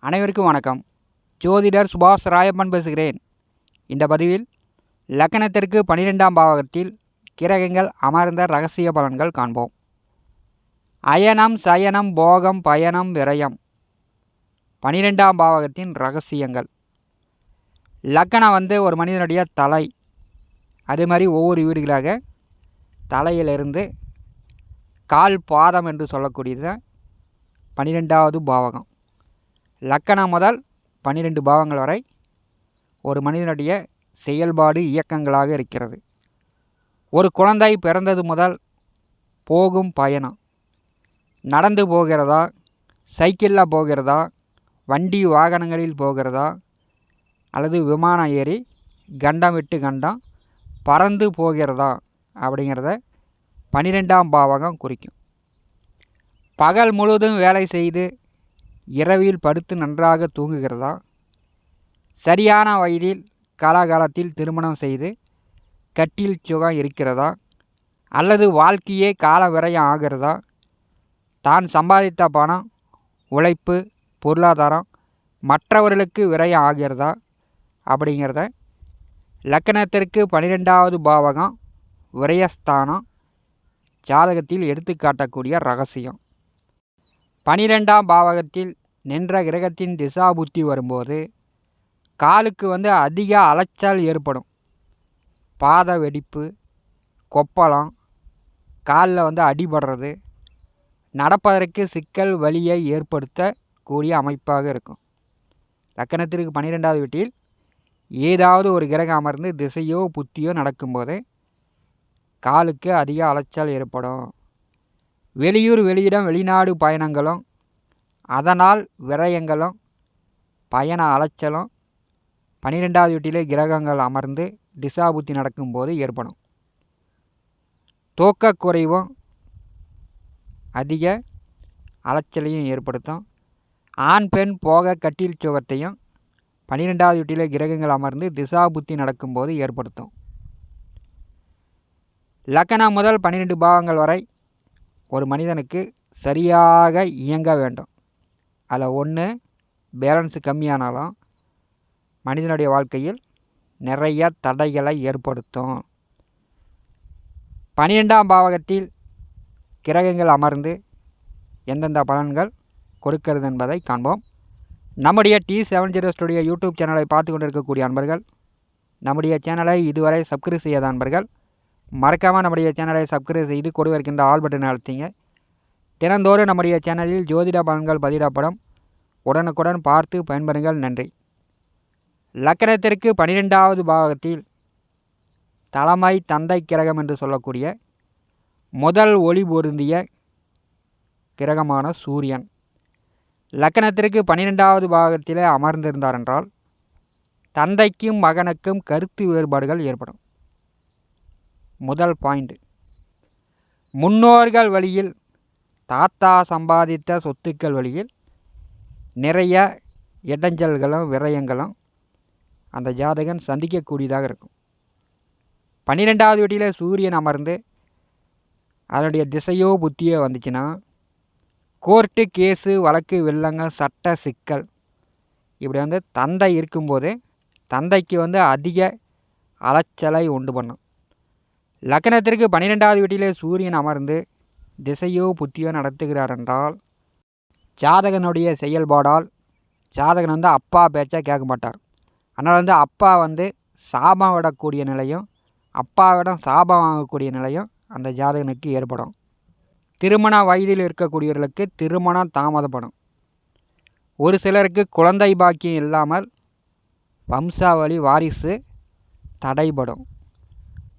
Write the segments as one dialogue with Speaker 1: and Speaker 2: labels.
Speaker 1: அனைவருக்கும் வணக்கம். ஜோதிடர் சுபாஷ் ராயப்பன் பேசுகிறேன். இந்த பதிவில் லக்கணத்திற்கு பனிரெண்டாம் பாவகத்தில் கிரகங்கள் அமர்ந்த ரகசிய பலன்கள் காண்போம். அயனம் சயனம் போகம் பயணம் விரயம். பனிரெண்டாம் பாவகத்தின் ரகசியங்கள். லக்கணம் வந்து ஒரு மனிதனுடைய தலை. அது மாதிரி ஒவ்வொரு வீடுகளாக தலையிலிருந்து கால் பாதம் என்று சொல்லக்கூடியது பனிரெண்டாவது பாவகம். லக்கணம் முதல் பன்னிரெண்டு பாவங்கள் வரை ஒரு மனிதனுடைய செயல்பாடு இயக்கங்களாக இருக்கிறது. ஒரு குழந்தை பிறந்தது முதல் போகும் பயணம். நடந்து போகிறதா? சைக்கிளில் போகிறதா? வண்டி வாகனங்களில் போகிறதா? அல்லது விமானம் ஏறி கண்டம் விட்டு கண்டம் பறந்து போகிறதா? அப்படிங்கிறத பன்னிரெண்டாம் பாவகம் குறிக்கும். பகல் முழுவதும் வேலை செய்து இரவில் படுத்து நன்றாக தூங்குகிறதா? சரியான வயதில் காலாகாலத்தில் திருமணம் செய்து கட்டில் சுகம் இருக்கிறதா? அல்லது வாழ்க்கையே கால விரயம் ஆகிறதா? தான் சம்பாதித்த பணம் உழைப்பு பொருளாதாரம் மற்றவர்களுக்கு விரயம் ஆகிறதா? அப்படிங்கிறத லக்கணத்திற்கு பன்னிரெண்டாவது பாவகம் விரயஸ்தானம் ஜாதகத்தில் எடுத்து காட்டக்கூடிய ரகசியம். பனிரெண்டாம் பாவகத்தில் நின்ற கிரகத்தின் திசா புத்தி வரும்போது காலுக்கு வந்து அதிக அலைச்சல் ஏற்படும். பாத வெடிப்பு கொப்பளம் காலில் வந்து அடிபடுறது நடப்பதற்கு சிக்கல் வழியை ஏற்படுத்தக்கூடிய அமைப்பாக இருக்கும். லக்கணத்திற்கு பன்னிரெண்டாவது வீட்டில் ஏதாவது ஒரு கிரகம் அமர்ந்து திசையோ புத்தியோ நடக்கும்போது காலுக்கு அதிக அலைச்சல் ஏற்படும். வெளியூர் வெளியிடம் வெளிநாடு பயணங்களும் அதனால் விரயங்களும் பயண அலைச்சலும் பன்னிரெண்டாவது வீட்டிலே கிரகங்கள் அமர்ந்து திசாபுத்தி நடக்கும்போது ஏற்படும். தூக்கக்குறைவும் அதிக அலைச்சலையும் ஏற்படுத்தும். ஆண் பெண் போக கட்டில் சுகத்தையும் பன்னிரெண்டாவது வீட்டிலே கிரகங்கள் அமர்ந்து திசாபுத்தி நடக்கும்போது ஏற்படுத்தும். லக்கணம் முதல் பன்னிரெண்டு பாவங்கள் வரை ஒரு மனிதனுக்கு சரியாக இயங்க வேண்டும். அதில் ஒன்று பேலன்ஸு கம்மியானாலும் மனிதனுடைய வாழ்க்கையில் நிறைய தடைகளை ஏற்படுத்தும். பன்னிரெண்டாம் பாவகத்தில் கிரகங்கள் அமர்ந்து எந்தெந்த பலன்கள் கொடுக்கிறது என்பதை காண்போம். நம்முடைய T seven zero studio YouTube சேனலை பார்த்து கொண்டிருக்கக்கூடிய அன்பர்கள் நம்முடைய சேனலை இதுவரை சப்ஸ்கிரைப் செய்யாத அன்பர்கள் மறக்காமல் நம்முடைய சேனலை சப்ஸ்கிரைப் செய்து கொடு இருக்கின்ற ஆல் பட்டன் அழுத்திங்க. தினந்தோறும் நம்முடைய சேனலில் ஜோதிட பலன்கள் பதிவிடப்படும். உடனுக்குடன் பார்த்து பயன்பெறுங்கள். நன்றி. லக்கணத்திற்கு பனிரெண்டாவது பாகத்தில் தலைமை தந்தை கிரகம் என்று சொல்லக்கூடிய முதல் ஒளி பொருந்திய கிரகமான சூரியன். லக்கணத்திற்கு பனிரெண்டாவது பாகத்திலே அமர்ந்திருந்தார் என்றால் தந்தைக்கும் மகனுக்கும் கருத்து வேறுபாடுகள் ஏற்படும். முதல் பாயிண்ட் முன்னோர்கள் வழியில் தாத்தா சம்பாதித்த சொத்துக்கள் வழியில் நிறைய இடைஞ்சல்களும் விரயங்களும் அந்த ஜாதகன் சந்திக்கக்கூடியதாக இருக்கும். பன்னிரெண்டாவது வீட்டில் சூரியன் அமர்ந்து அதனுடைய திசையோ புத்தியோ வந்துச்சுன்னா கோர்ட்டு கேஸு வழக்கு வில்லங்க சட்ட சிக்கல் இப்படி வந்து தந்தை இருக்கும்போது தந்தைக்கு வந்து அதிக அலைச்சலை உண்டு பண்ணும். லக்கணத்திற்கு பன்னிரெண்டாவது வீட்டிலே சூரியன் அமர்ந்து திசையோ புத்தியோ நடத்துகிறார் என்றால் ஜாதகனுடைய செயல்பாடால் ஜாதகன் வந்து அப்பா பேச்சை கேட்க மாட்டார். அதனால் வந்து அப்பா வந்து சாபம் விடக்கூடிய நிலையும் அப்பாவிடம் சாபம் வாங்கக்கூடிய நிலையும் அந்த ஜாதகனுக்கு ஏற்படும். திருமண வயதில் இருக்கக்கூடியவர்களுக்கு திருமணம் தாமதப்படும். ஒரு சிலருக்கு குழந்தை பாக்கியம் இல்லாமல் வம்சாவளி வாரிசு தடைபடும்.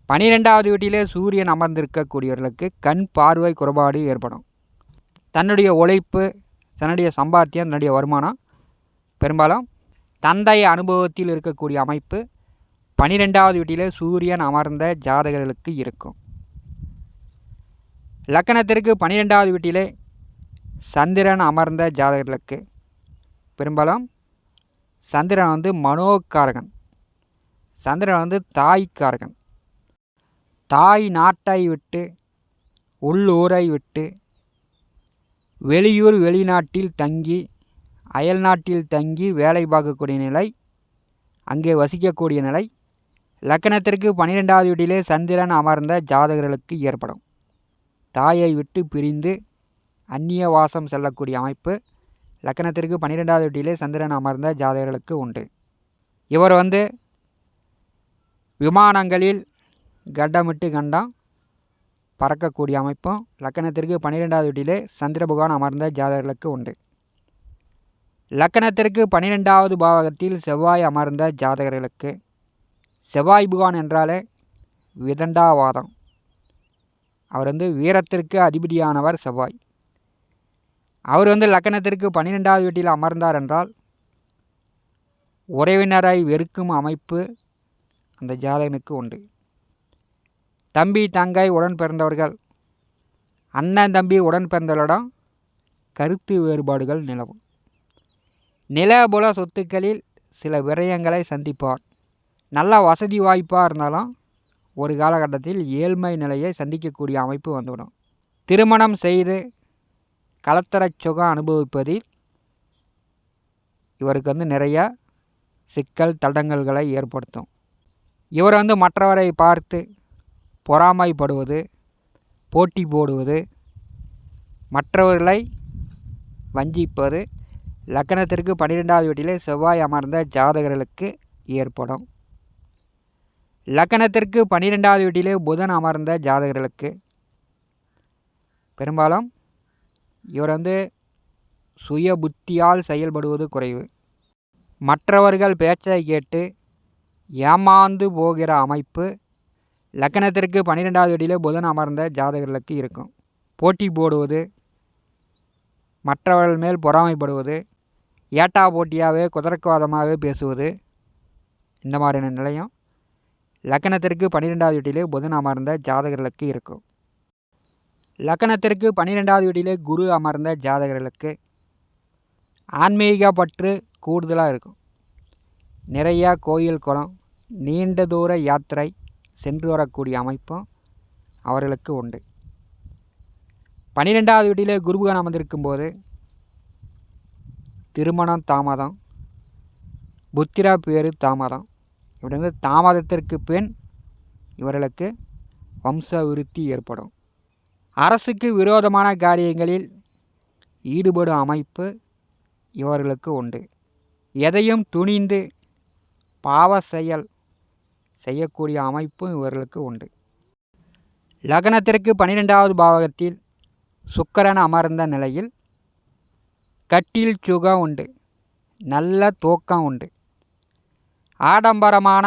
Speaker 1: பனிரெண்டாவது வீட்டிலே சூரியன் அமர்ந்திருக்கக்கூடியவர்களுக்கு கண் பார்வை குறைபாடு ஏற்படும். தன்னுடைய உழைப்பு தன்னுடைய சம்பாத்தியம் தன்னுடைய வருமானம் பெரும்பாலும் தந்தை அனுபவத்தில் இருக்கக்கூடிய அமைப்பு பனிரெண்டாவது வீட்டிலே சூரியன் அமர்ந்த ஜாதகர்களுக்கு இருக்கும். லக்கணத்திற்கு பனிரெண்டாவது வீட்டிலே சந்திரன் அமர்ந்த ஜாதகர்களுக்கு பெரும்பாலும் சந்திரன் வந்து மனோக்காரகன் சந்திரன் வந்து தாய்க்காரகன். தாய் நாட்டை விட்டு உள்ளூரை விட்டு வெளியூர் வெளிநாட்டில் தங்கி அயல்நாட்டில் தங்கி வேலை பார்க்கக்கூடிய நிலை அங்கே வசிக்கக்கூடிய நிலை லக்கணத்திற்கு பன்னிரெண்டாவது வீட்டிலே சந்திரன் அமர்ந்த ஜாதகர்களுக்கு ஏற்படும். தாயை விட்டு பிரிந்து அந்நிய வாசம் செல்லக்கூடிய அமைப்பு லக்கணத்திற்கு பன்னிரெண்டாவது வீட்டிலே சந்திரன் அமர்ந்த ஜாதகர்களுக்கு உண்டு. இவர் வந்து விமானங்களில் கண்டமிட்டு கண்டம் பறக்கக்கூடிய அமைப்பும் லக்கணத்திற்கு பன்னிரெண்டாவது வீட்டிலே சந்திர பகவான் அமர்ந்த ஜாதகர்களுக்கு உண்டு. லக்கணத்திற்கு பன்னிரெண்டாவது பாவகத்தில் செவ்வாய் அமர்ந்த ஜாதகர்களுக்கு. செவ்வாய் பகவான் என்றாலே விதண்டாவாதம். அவர் வந்து வீரத்திற்கு அதிபதியானவர் செவ்வாய். அவர் வந்து லக்கணத்திற்கு பன்னிரெண்டாவது வீட்டில் அமர்ந்தார் என்றால் உறவினரை வெறுக்கும் அமைப்பு அந்த ஜாதகனுக்கு உண்டு. தம்பி தங்கை உடன் பிறந்தவர்கள். அண்ணன் தம்பி உடன் பிறந்தவர்களிடம் கருத்து வேறுபாடுகள் நிலவும். நிலபுல சொத்துக்களில் சில விரயங்களை சந்திப்பார். நல்ல வசதி வாய்ப்பாக இருந்தாலும் ஒரு காலகட்டத்தில் ஏழ்மை நிலையை சந்திக்கக்கூடிய அமைப்பு வந்துவிடும். திருமணம் செய்து கலத்தர சுகம் அனுபவிப்பதில் இவருக்கு வந்து நிறைய சிக்கல் தடங்கல்களை ஏற்படுத்தும். இவர் வந்து மற்றவரை பார்த்து பொறாமைப்படுவது போட்டி போடுவது மற்றவர்களை வஞ்சிப்பது லக்கணத்திற்கு பன்னிரெண்டாவது வீட்டிலே செவ்வாய் அமர்ந்த ஜாதகர்களுக்கு ஏற்படும். லக்கணத்திற்கு பன்னிரெண்டாவது வீட்டிலே புதன் அமர்ந்த ஜாதகர்களுக்கு. பெரும்பாலும் இவர் வந்து சுய புத்தியால் செயல்படுவது குறைவு. மற்றவர்கள் பேச்சை கேட்டு ஏமாந்து போகிற அமைப்பு லக்கணத்திற்கு பன்னிரெண்டாவது வீட்டிலே புதன் அமர்ந்த ஜாதகர்களுக்கு இருக்கும். போட்டி போடுவது மற்றவர்கள் மேல் பொறாமைப்படுவது ஏட்டா போட்டியாகவே குதர்க்கவாதமாக பேசுவது இந்த மாதிரியான நிலையம் லக்கணத்திற்கு பன்னிரெண்டாவது வீட்டிலே புதன் அமர்ந்த ஜாதகர்களுக்கு இருக்கும். லக்கணத்திற்கு பன்னிரெண்டாவது வீட்டிலே குரு அமர்ந்த ஜாதகர்களுக்கு ஆன்மீக பற்று கூடுதலாக இருக்கும். நிறையா கோயில் குளம் நீண்ட தூர யாத்திரை சென்று வரக்கூடிய அமைப்பும் அவர்களுக்கு உண்டு. பன்னிரெண்டாவது வீட்டிலே குருபகன் அமர்ந்திருக்கும்போது திருமணம் தாமதம் புத்திரா பேரு தாமதம். இப்படி வந்து தாமதத்திற்கு பின் இவர்களுக்கு வம்ச விருத்தி ஏற்படும். அரசுக்கு விரோதமான காரியங்களில் ஈடுபடும் அமைப்பு இவர்களுக்கு உண்டு. எதையும் துணிந்து பாவ செயல் செய்யக்கூடிய அமைப்பும் இவர்களுக்கு உண்டு. லக்னத்திற்கு பன்னிரெண்டாவது பாவகத்தில் சுக்கரன் அமர்ந்த நிலையில் கட்டில் சுகம் உண்டு நல்ல தூக்கம் உண்டு. ஆடம்பரமான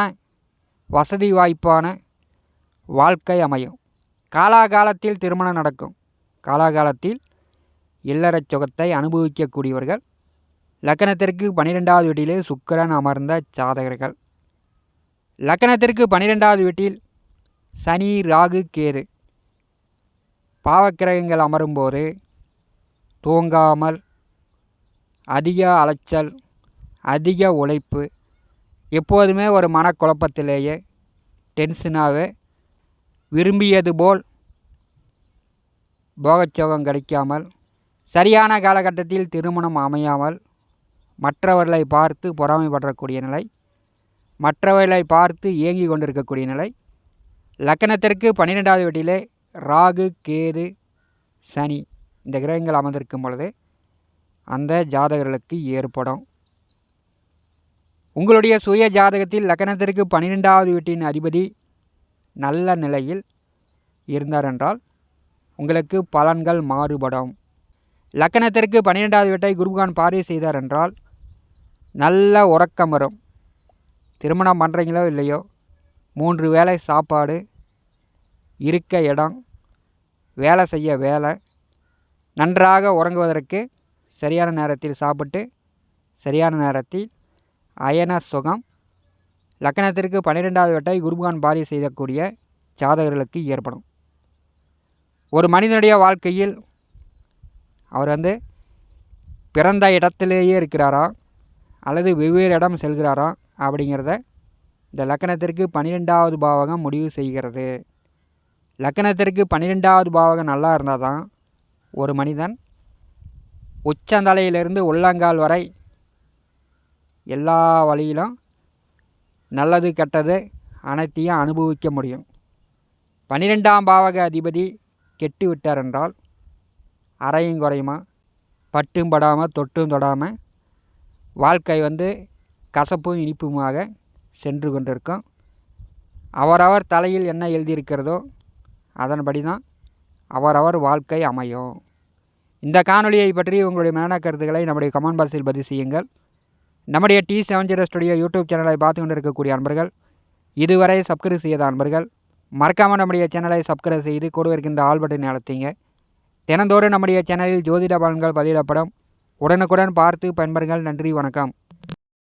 Speaker 1: வசதி வாய்ப்பான வாழ்க்கை அமையும். காலாகாலத்தில் திருமணம் நடக்கும். காலாகாலத்தில் இல்லறச் சுகத்தை அனுபவிக்கக்கூடியவர்கள் லக்கணத்திற்கு பன்னிரெண்டாவது வீட்டிலே சுக்கரன் அமர்ந்த ஜாதகர்கள் லக்கணத்திற்கு பன்னிரெண்டாவது வீட்டில் சனி ராகு கேது. பாவக்கிரகங்கள் அமரும்போது தூங்காமல் அதிக அலைச்சல் அதிக உழைப்பு எப்போதுமே ஒரு மனக்குழப்பத்திலேயே டென்ஷனாகவே விரும்பியது போல் போகச்சோகம் கிடைக்காமல் சரியான காலகட்டத்தில் திருமணம் அமையாமல் மற்றவர்களை பார்த்து பொறாமைப்படக்கூடிய நிலை மற்றவர்களை பார்த்து ஏங்கி கொண்டிருக்கக்கூடிய நிலை. லக்கணத்திற்கு பன்னிரெண்டாவது வீட்டிலே ராகு கேது சனி இந்த கிரகங்கள் அமர்ந்திருக்கும் பொழுது அந்த ஜாதகர்களுக்கு ஏற்படும். உங்களுடைய சுய ஜாதகத்தில் லக்கணத்திற்கு பன்னிரெண்டாவது வீட்டின் அதிபதி நல்ல நிலையில் இருந்தார் என்றால் உங்களுக்கு பலன்கள் மாறுபடும். லக்கணத்திற்கு பன்னிரெண்டாவது வீட்டை குருகான் பார்வை செய்தார் என்றால் நல்ல உறக்கம் வரும். திருமணம் பண்ணுறீங்களோ இல்லையோ மூன்று வேளை சாப்பாடு இருக்க இடம் வேலை செய்ய வேலை நன்றாக உறங்குவதற்கு சரியான நேரத்தில் சாப்பிட்டு சரியான நேரத்தில் அயன சுகம் லக்கணத்திற்கு பன்னிரெண்டாவது வட்டை குருபகான் பாரி செய்யக்கூடிய ஜாதகர்களுக்கு ஏற்படும். ஒரு மனிதனுடைய வாழ்க்கையில் அவர் வந்து பிறந்த இடத்திலேயே இருக்கிறாரா அல்லது வெவ்வேறு இடம் செல்கிறாரா அப்படிங்கிறத இந்த லக்கணத்திற்கு பன்னிரெண்டாவது பாவகம் முடிவு செய்கிறது. லக்கணத்திற்கு பன்னிரெண்டாவது பாவகம் நல்லா இருந்தால் தான் ஒரு மனிதன் உச்சந்தலையிலிருந்து உள்ளங்கால் வரை எல்லா வழியிலும் நல்லது கெட்டது அனைத்தையும் அனுபவிக்க முடியும். பன்னிரெண்டாம் பாவக அதிபதி கெட்டு விட்டார் என்றால் அறையும் குறையுமா? பட்டும் படாமல் தொட்டும் தொடாமல் வாழ்க்கை வந்து கசப்பும் இனிப்புமாக சென்று கொண்டிருக்கும். அவரவர் தலையில் என்ன எழுதியிருக்கிறதோ அதன்படி தான் அவரவர் வாழ்க்கை அமையும். இந்த காணொலியை பற்றி உங்களுடைய மேன கருத்துக்களை நம்முடைய கமெண்ட் பாக்ஸில் பதிவு செய்யுங்கள். நம்முடைய T seven zero studio YouTube சேனலை பார்த்து கொண்டிருக்கக்கூடிய அன்பர்கள் இதுவரை சப்ஸ்கிரைப் செய்யாத அன்பர்கள் மறக்காமல் நம்முடைய சேனலை சப்ஸ்கிரைப் செய்து கூட இருக்கின்ற ஆல் பட்டனை தினந்தோறும் நம்முடைய சேனலில் ஜோதிட பலன்கள் பதிவிடப்படும். உடனுக்குடன் பார்த்து பயன்பெறுங்கள். நன்றி வணக்கம்.